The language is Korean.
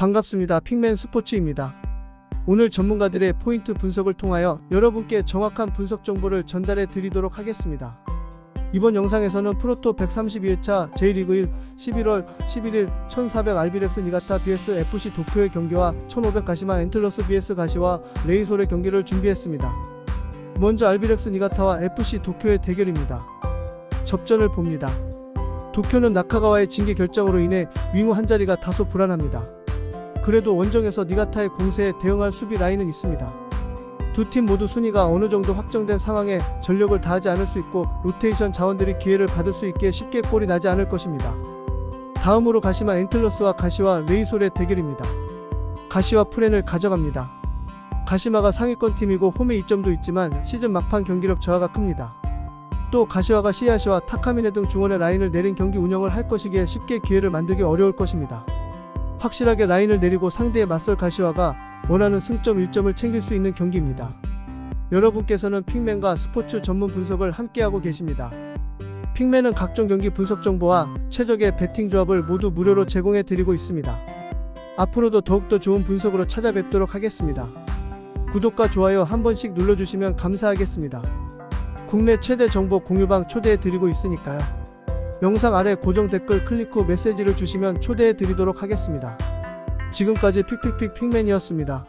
반갑습니다. 핑맨 스포츠입니다. 오늘 전문가들의 포인트 분석을 통하여 여러분께 정확한 분석 정보를 전달해 드리도록 하겠습니다. 이번 영상에서는 프로토 132회차 J리그 1 11월 11일 1400 알비렉스 니가타 vs FC 도쿄의 경기와 1500 가시마 엔틀러스 vs 가시와 레이솔의 경기를 준비했습니다. 먼저 알비렉스 니가타와 FC 도쿄의 대결입니다. 접전을 봅니다. 도쿄는 나카가와의 징계 결정으로 인해 윙후 한 자리가 다소 불안합니다. 그래도 원정에서 니가타의 공세에 대응할 수비 라인은 있습니다. 두 팀 모두 순위가 어느 정도 확정된 상황에 전력을 다하지 않을 수 있고 로테이션 자원들이 기회를 받을 수 있게 쉽게 골이 나지 않을 것입니다. 다음으로 가시마 엔틀러스와 가시와 레이솔의 대결입니다. 가시와 프렌을 가져갑니다. 가시마가 상위권 팀이고 홈에 이점도 있지만 시즌 막판 경기력 저하가 큽니다. 또 가시와가 시야시와 타카미네 등 중원의 라인을 내린 경기 운영을 할 것이기에 쉽게 기회를 만들기 어려울 것입니다. 확실하게 라인을 내리고 상대의 맞설 가시와가 원하는 승점 1점을 챙길 수 있는 경기입니다. 여러분께서는 핑맨과 스포츠 전문 분석을 함께하고 계십니다. 핑맨은 각종 경기 분석 정보와 최적의 배팅 조합을 모두 무료로 제공해 드리고 있습니다. 앞으로도 더욱더 좋은 분석으로 찾아뵙도록 하겠습니다. 구독과 좋아요 한 번씩 눌러주시면 감사하겠습니다. 국내 최대 정보 공유방 초대해 드리고 있으니까요. 영상 아래 고정 댓글 클릭 후 메시지를 주시면 초대해 드리도록 하겠습니다. 지금까지 픽픽픽 픽맨이었습니다.